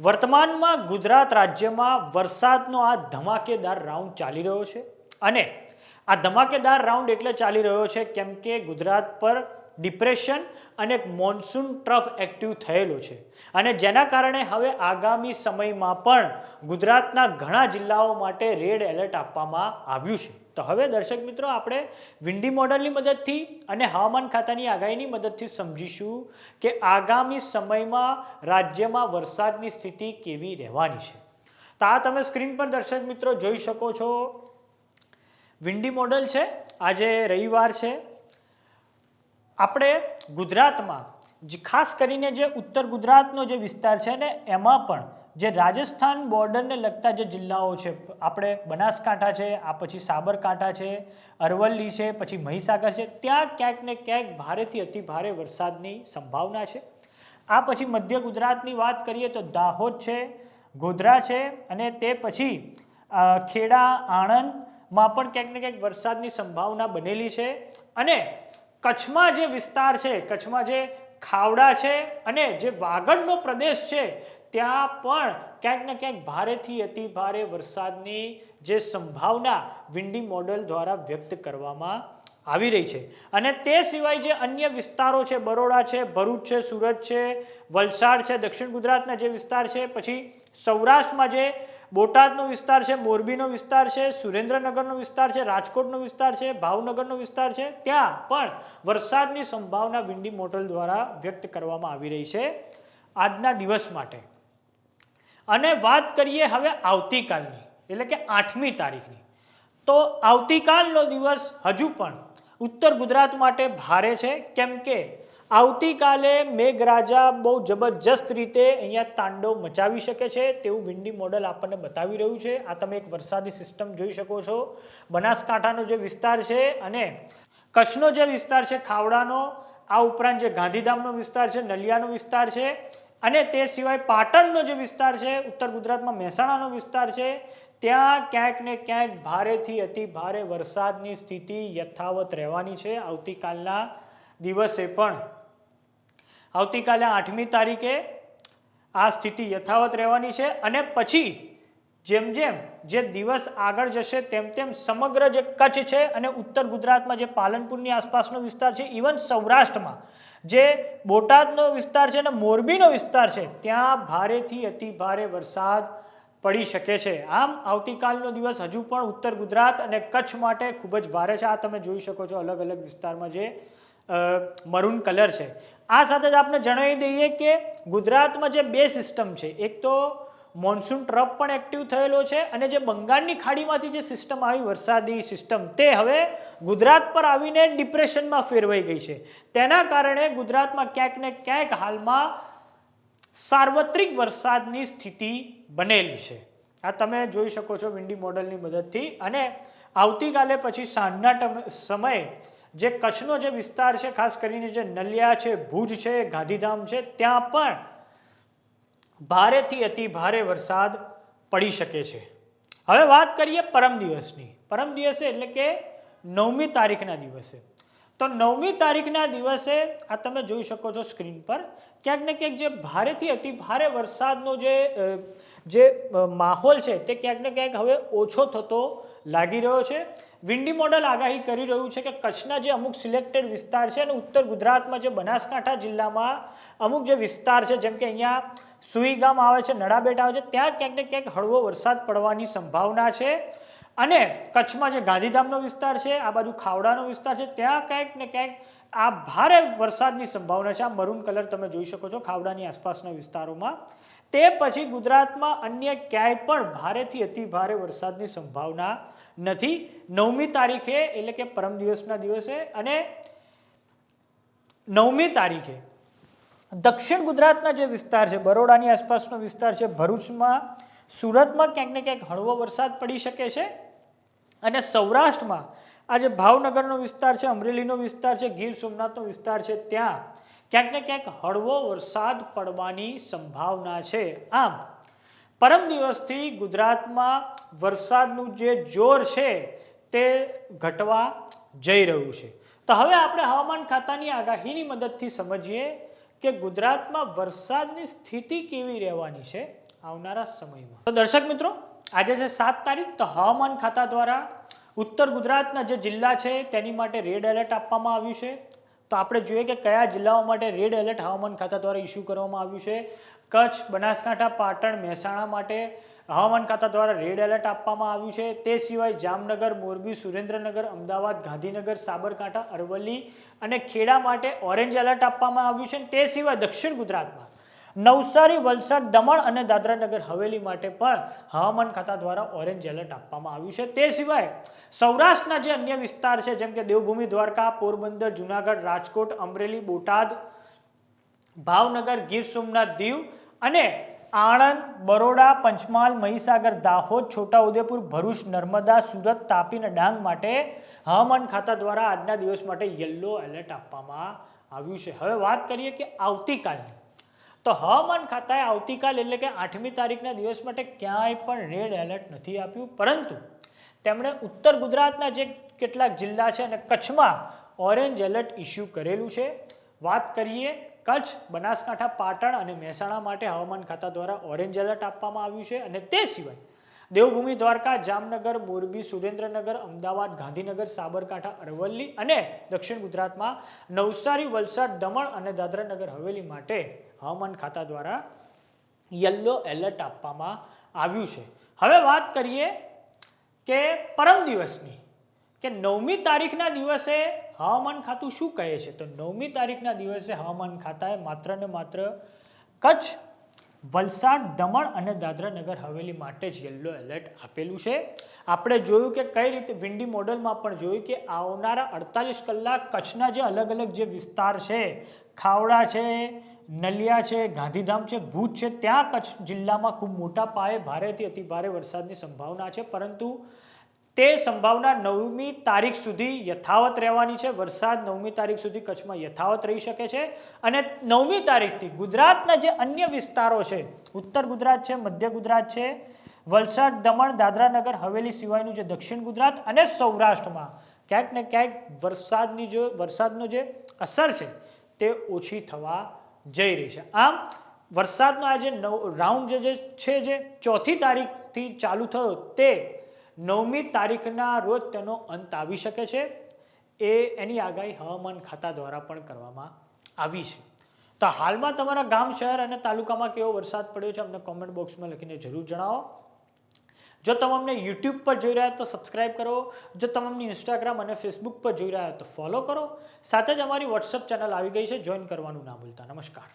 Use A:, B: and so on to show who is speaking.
A: વર્તમાનમાં ગુજરાત રાજ્યમાં વરસાદનો આ ધમાકેદાર રાઉન્ડ ચાલી રહ્યો છે. અને આ ધમાકેદાર રાઉન્ડ એટલે ચાલી રહ્યો છે કેમ કે ગુજરાત પર ડિપ્રેશન અને મોન્સૂન ટ્રફ એક્ટિવ થયેલો છે. અને જેના કારણે હવે આગામી સમયમાં પણ ગુજરાતના ઘણા જિલ્લાઓ માટે રેડ એલર્ટ આપવામાં આવ્યું છે. તો હવે દર્શક મિત્રો, આપણે વિન્ડી મોડલની મદદથી અને હવામાન ખાતાની આગાહીની મદદથી સમજીશું કે આગામી સમયમાં રાજ્યમાં વરસાદની સ્થિતિ કેવી રહેવાની છે. તો આ તમે સ્ક્રીન પર દર્શક મિત્રો જોઈ શકો છો. વિન્ડી મોડલ છે, આજે રવિવાર છે. આપણે ગુજરાતમાં ખાસ કરીને જે ઉત્તર ગુજરાતનો જે વિસ્તાર છે ને, એમાં પણ જે રાજસ્થાન બોર્ડરને લગતા જે જિલ્લાઓ છે, આપણે બનાસકાંઠા છે, આ પછી સાબરકાંઠા છે, અરવલ્લી છે, પછી મહીસાગર છે, ત્યાં ક્યાંક ને ક્યાંક ભારેથી અતિ ભારે વરસાદની સંભાવના છે. આ પછી મધ્ય ગુજરાતની વાત કરીએ તો દાહોદ છે, ગોધરા છે અને તે પછી ખેડા, આણંદમાં પણ ક્યાંક ને ક્યાંક વરસાદની સંભાવના બનેલી છે અને કચ્છમાં જે વિસ્તાર છે, કચ્છમાં જે ખાવડા છે અને જે વાગડનો પ્રદેશ છે ત્યાં પણ ક્યાંક ને ક્યાંક ભારેથી અતિ ભારે વરસાદની જે સંભાવના વિન્ડી મોડલ દ્વારા વ્યક્ત કરવામાં આવી રહી છે. અને તે સિવાય જે અન્ય વિસ્તારો છે, બરોડા છે, ભરૂચ છે, સુરત છે, વલસાડ છે, દક્ષિણ ગુજરાતના જે વિસ્તાર છે, પછી સૌરાષ્ટ્રમાં જે બોટાદનો વિસ્તાર છે, મોરબીનો વિસ્તાર છે, સુરેન્દ્રનગરનો વિસ્તાર છે, રાજકોટનો વિસ્તાર છે, ભાવનગરનો વિસ્તાર છે, ત્યાં પણ વરસાદની સંભાવના વિન્ડી મોડલ દ્વારા વ્યક્ત કરવામાં આવી રહી છે આજના દિવસ માટે. અને વાત કરીએ હવે આવતીકાલની, એટલે કે આઠમી તારીખની. તો આવતીકાલનો દિવસ હજુ પણ ઉત્તર ગુજરાત માટે ભારે છે, કેમ કે આવતીકાલે મેઘરાજા બહુ જબરજસ્ત રીતે અહીંયા તાંડવ મચાવી શકે છે, તેવું વિન્ડી મોડલ આપણને બતાવી રહ્યું છે. આ તમે એક વરસાદી સિસ્ટમ જોઈ શકો છો. બનાસકાંઠાનો જે વિસ્તાર છે અને કચ્છનો જે વિસ્તાર છે, ખાવડાનો, આ ઉપરાંત જે ગાંધીધામનો વિસ્તાર છે, નલિયાનો વિસ્તાર છે અને તે સિવાય પાટણનો જે વિસ્તાર છે, ઉત્તર ગુજરાતમાં મહેસાણાનો વિસ્તાર છે, ત્યાં ક્યાંક ને ક્યાંક ભારેથી અતિ ભારે વરસાદની સ્થિતિ યથાવત રહેવાની છે. આવતીકાલના દિવસે પણ, આવતીકાલે આઠમી તારીખે આ સ્થિતિ યથાવત રહેવાની છે અને પછી જેમ જેમ જે દિવસ આગળ જશે, તેમ તેમ સમગ્ર જે કચ્છ છે અને ઉત્તર ગુજરાતમાં જે પાલનપુરની આસપાસનો વિસ્તાર છે ઇવન સૌરાષ્ટ્રમાં, જે બોટાદનો વિસ્તાર છે અને મોરબીનો વિસ્તાર છે, ત્યાં ભારેથી અતિ ભારે વરસાદ પડી શકે છે. આમ, આવતીકાલનો દિવસ હજુ પણ ઉત્તર ગુજરાત અને કચ્છ માટે ખૂબ જ ભારે છે. આ તમે જોઈ શકો છો અલગ અલગ વિસ્તારમાં જે મરૂન કલર છે. આ સાથે જ આપણે જણાવી દઈએ કે ગુજરાતમાં જે બે સિસ્ટમ છે, એક તો મોન્સૂન ટ્રફ પણ એક્ટિવ થયેલો છે અને જે બંગાળની ખાડીમાંથી જે સિસ્ટમ આવી, વરસાદી સિસ્ટમ તે હવે ગુજરાત પર આવીને ડિપ્રેશનમાં ફેરવાઈ ગઈ છે. તેના કારણે ગુજરાતમાં ક્યાંક ને ક્યાંક હાલમાં સાર્વત્રિક વરસાદની સ્થિતિ બનેલી છે. આ તમે જોઈ શકો છો વિન્ડી મોડલની મદદથી અને આવતીકાલે પછી સાંજના સમયે જે કચ્છનો જે વિસ્તાર છે, ખાસ કરીને જે નલિયા છે, ભુજ છે, ગાંધીધામ છે, ત્યાં પણ ભારેથી અતિ ભારે વરસાદ પડી શકે છે. હવે વાત કરીએ પરમ દિવસની. પરમ દિવસે એટલે કે નવમી તારીખના દિવસે. તો નવમી તારીખના દિવસે આ તમે જોઈ શકો છો સ્ક્રીન પર, ક્યાંક ને ક્યાંક જે ભારેથી અતિ ભારે વરસાદનો જે જે માહોલ છે તે ક્યાંક ને ક્યાંક હવે ઓછો થતો લાગી રહ્યો છે. વિન્ડી મોડલ આગાહી કરી રહ્યું છે કે કચ્છના જે અમુક સિલેક્ટેડ વિસ્તાર છે અને ઉત્તર ગુજરાતમાં જે બનાસકાંઠા જિલ્લામાં અમુક જે વિસ્તાર છે, જેમ કે અહીંયા સુઈ ગામ આવે છે નડાબેટ આવે છે, ત્યાં ક્યાંક ને ક્યાંક હળવો વરસાદ પડવાની સંભાવના છે. અને કચ્છમાં જે ગાંધીધામનો વિસ્તાર છે, આ બાજુ ખાવડાનો વિસ્તાર છે, ત્યાં ક્યાંક ને ક્યાંક આ ભારે વરસાદની સંભાવના છે. આ મરૂન કલર તમે જોઈ શકો છો ખાવડાની આસપાસના વિસ્તારોમાં. તે પછી ગુજરાતમાં અન્ય ક્યાંય પણ ભારેથી અતિ ભારે વરસાદની સંભાવના નથી. નવમી તારીખે એટલે કે પરમ દિવસના દિવસે અને નવમી તારીખે દક્ષિણ ગુજરાતના જે વિસ્તાર છે, બરોડાની આસપાસનો વિસ્તાર છે, ભરૂચમાં સુરતમાં ક્યાંક ને ક્યાંક હળવો વરસાદ પડી શકે છે અને સૌરાષ્ટ્રમાં આ જે ભાવનગરનો વિસ્તાર છે, અમરેલીનો વિસ્તાર છે, ગીર સોમનાથનો વિસ્તાર છે, ત્યાં ક્યાંક ને ક્યાંક હળવો વરસાદ પડવાની સંભાવના છે. આમ, પરમ દિવસથી ગુજરાતમાં વરસાદનું જે જોર છે તે ઘટવા જઈ રહ્યું છે. તો હવે આપણે હવામાન ખાતાની આગાહીની મદદથી સમજીએ કે ગુજરાતમાં વરસાદની સ્થિતિ કેવી રહેવાની છે આવનારા સમયમાં? તો દર્શક મિત્રો, આજે છે સાત તારીખ તો હવામાન ખાતા દ્વારા ઉત્તર ગુજરાતના જે જિલ્લા છે તેની માટે રેડ એલર્ટ આપવામાં આવ્યું છે. તો આપણે જોઈએ કે કયા જિલ્લાઓ માટે રેડ એલર્ટ હવામાન ખાતા દ્વારા ઇસ્યુ કરવામાં આવ્યું છે. કચ્છ, બનાસકાંઠા, પાટણ, મહેસાણા માટે હવામાન ખાતા દ્વારા રેડ એલર્ટ આપવામાં આવ્યું છે. તે સિવાય જામનગર, મોરબી, સુરેન્દ્રનગર, અમદાવાદ, ગાંધીનગર, સાબરકાંઠા, અરવલ્લી અને ખેડા માટે ઓરેન્જ એલર્ટ આપવામાં આવ્યું છે તે સિવાય દક્ષિણ ગુજરાતમાં નવસારી, વલસાડ, દમણ અને દાદરાનગર હવેલી માટે પણ હવામાન ખાતા દ્વારા ઓરેન્જ એલર્ટ આપવામાં આવ્યું છે. તે સિવાય સૌરાષ્ટ્રના જે અન્ય વિસ્તાર છે, જેમ કે દેવભૂમિ, દ્વારકા, પોરબંદર, જુનાગઢ, રાજકોટ, અમરેલી, બોટાદ, ભાવનગર, ગીર સોમનાથ, દીવ અને આણંદ, બરોડા, પંચમહાલ, મહીસાગર, દાહોદ, છોટાઉદેપુર, ભરૂચ, નર્મદા, સુરત, તાપી અને ડાંગ માટે હવામાન ખાતા દ્વારા આજના દિવસ માટે યલો એલર્ટ આપવામાં આવ્યું છે. હવે વાત કરીએ કે આવતીકાલની. તો હવામાન ખાતાએ આવતીકાલ એટલે કે આઠમી તારીખના દિવસ માટે ક્યાંય પણ રેડ એલર્ટ નથી આપ્યું. પરંતુ તેમણે ઉત્તર ગુજરાતના જે કેટલાક જિલ્લા છે અને કચ્છમાં ઓરેન્જ એલર્ટ ઇસ્યુ કરેલું છે. વાત કરીએ કચ્છ, બનાસકાંઠા, પાટણ અને મહેસાણા માટે હવામાન ખાતા દ્વારા ઓરેન્જ એલર્ટ આપવામાં આવ્યું છે અને તે સિવાય દેવભૂમિ, દ્વારકા, જામનગર, મોરબી, સુરેન્દ્રનગર, અમદાવાદ, ગાંધીનગર, સાબરકાંઠા, અરવલ્લી અને દક્ષિણ ગુજરાતમાં નવસારી, વલસાડ, દમણ અને દાદરાનગર હવેલી માટે હવામાન ખાતા દ્વારા યલો એલર્ટ આપવામાં આવ્યું છે. હવે વાત કરીએ કે પરમ દિવસની, કે નવમી તારીખના દિવસે હવામાન ખાતું શું કહે છે? તો નવમી તારીખના દિવસે હવામાન ખાતાએ માત્ર ને માત્ર કચ્છ, વલસાડ, દમણ અને દાદરા નગર હવેલી માટે જ યલો એલર્ટ આપેલું છે. આપણે જોયું કે કઈ રીતે વિન્ડી મોડલમાં પણ જોયું કે આવનારા અડતાલીસ કલાક કચ્છના જે અલગ અલગ જે વિસ્તાર છે, ખાવડા છે, નલિયા છે, ગાંધીધામ છે, ભુજ છે, ત્યાં કચ્છ જિલ્લામાં ખૂબ મોટા પાયે ભારેથી અતિ ભારે વરસાદની સંભાવના છે. પરંતુ તે સંભાવના નવમી તારીખ સુધી યથાવત રહેવાની છે. વરસાદ નવમી તારીખ સુધી કચ્છમાં યથાવત રહી શકે છે. અને નવમી તારીખથી ગુજરાતના જે અન્ય વિસ્તારો છે, ઉત્તર ગુજરાત છે, મધ્ય ગુજરાત છે, વલસાડ, દમણ, દાદરાનગર, હવેલી સિવાયનું જે દક્ષિણ ગુજરાત અને સૌરાષ્ટ્રમાં ક્યાંક ને ક્યાંક વરસાદની જો, વરસાદનો જે અસર છે તે ઓછી થવા જઈ રહી છે. આમ, વરસાદનો આ જે નવ, રાઉન્ડ જે છે, જે ચોથી તારીખથી ચાલુ થયો તે નવમી તારીખના રોજ તેનો અંત આવી શકે છે. એ એની આગાહી હવામાન ખાતા દ્વારા પણ કરવામાં આવી છે. તો હાલમાં તમારા ગામ, શહેર અને તાલુકામાં કેવો વરસાદ પડ્યો છે અમને કોમેન્ટ બોક્સમાં લખીને જરૂર જણાવો. જો તમે અમને યુટ્યુબ પર જોઈ રહ્યા તો સબસ્ક્રાઇબ કરો. જો તમે અમને ઇન્સ્ટાગ્રામ અને ફેસબુક પર જોઈ રહ્યા તો ફોલો કરો. સાથે જ અમારી વોટ્સઅપ ચેનલ આવી ગઈ છે. જોઈન કરવાનું ના ભૂલતા. નમસ્કાર.